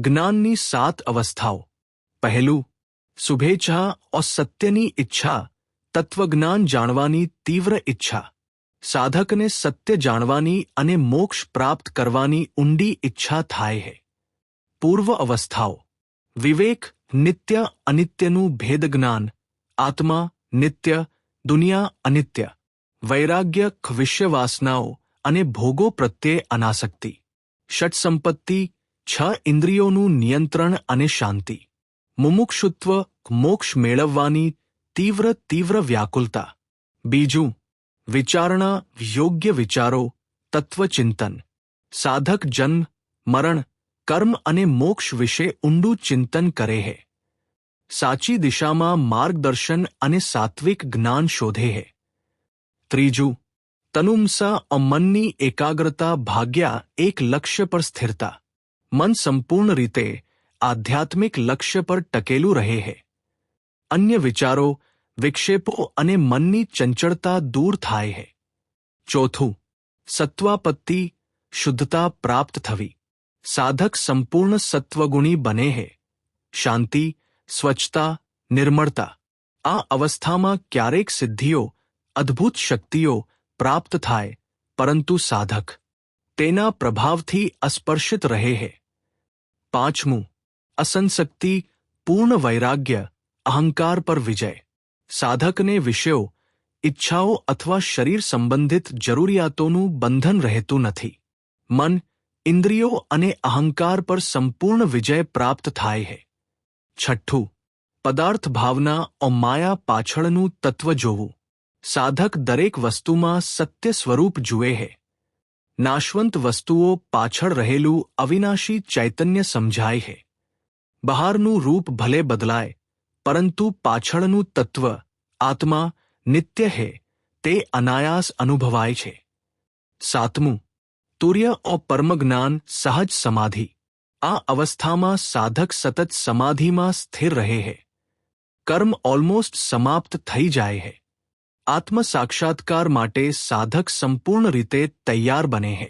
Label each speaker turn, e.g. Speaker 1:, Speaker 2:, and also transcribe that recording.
Speaker 1: જ્ઞાનની સાત અવસ્થાઓ. પહેલું, શુભેચ્છા और સત્યની ઈચ્છા, તત્વજ્ઞાન જાણવાની તીવ્ર ઈચ્છા. સાધકને સત્ય જાણવાની અને મોક્ષ પ્રાપ્ત કરવાની ઊંડી ઈચ્છા થાય છે પૂર્વ અવસ્થાઓ, વિવેક, નિત્ય, અનિત્યનું ભેદ જ્ઞાન આત્મા, નિત્ય, દુનિયા, અનિત્ય, વૈરાગ્ય વિશ્વવાસનાઓ અને ભોગો પ્રત્યે અનાસક્તિ. ષટ સંપત્તિ છ ઇન્દ્રિયોનું નિયંત્રણ અને શાંતિ મુમુક્ષુત્વ મોક્ષ મેળવવાની તીવ્ર તીવ્ર વ્યાકુલતા બીજું વિચારણા યોગ્ય વિચારો તત્વચિંતન સાધક જન્મ મરણ કર્મ અને મોક્ષ વિશે ઊંડું ચિંતન કરે છે સાચી દિશામાં માર્ગદર્શન અને સાત્વિક જ્ઞાન શોધે છે ત્રીજું તનુમસા મનની એકાગ્રતા ભાગ્યા એક લક્ષ્ય પર સ્થિરતા મન સંપૂર્ણ રીતે આધ્યાત્મિક લક્ષ્ય પર ટકેલું રહે છે અન્ય વિચારો વિક્ષેપો અને મનની ચંચળતા દૂર થાય છે ચોથું સત્વાપત્તિ શુદ્ધતા પ્રાપ્ત થવી સાધક સંપૂર્ણ સત્વગુણી બને છે શાંતિ સ્વચ્છતા નિર્મળતા આ અવસ્થામાં ક્યારેક સિદ્ધિઓ અદ્ભુત શક્તિઓ પ્રાપ્ત થાય પરંતુ સાધક તેના પ્રભાવથી અસ્પર્શિત રહે છે પાંચમું અસંશક્તિ પૂર્ણ વૈરાગ્ય અહંકાર પર વિજય સાધકને વિષયો ઈચ્છાઓ અથવા શરીર સંબંધિત જરૂરિયાતોનું બંધન રહેતું નથી મન ઇન્દ્રિયો અને અહંકાર પર સંપૂર્ણ વિજય પ્રાપ્ત થાય છે છઠ્ઠું પદાર્થ ભાવના ઓ માયા પાછળનું તત્વ જોવું સાધક દરેક વસ્તુમાં સત્ય સ્વરૂપ જુએ છે નાશવંત વસ્તુઓ પાછળ રહેલું અવિનાશી ચૈતન્ય સમજાય છે બહારનું રૂપ ભલે બદલાય પરંતુ પાછળનું તત્વ આત્મા નિત્ય હે તે અનાયાસ અનુભવાય છે સાતમું તુર્ય ઓ પરમજ્ઞાન સહજ સમાધિ આ અવસ્થામાં સાધક સતત સમાધિમાં સ્થિર રહે છે કર્મ ઓલમોસ્ટ સમાપ્ત થઈ જાય છે આત્મ સાક્ષાત્કાર માટે સાધક સંપૂર્ણ રીતે તૈયાર બને છે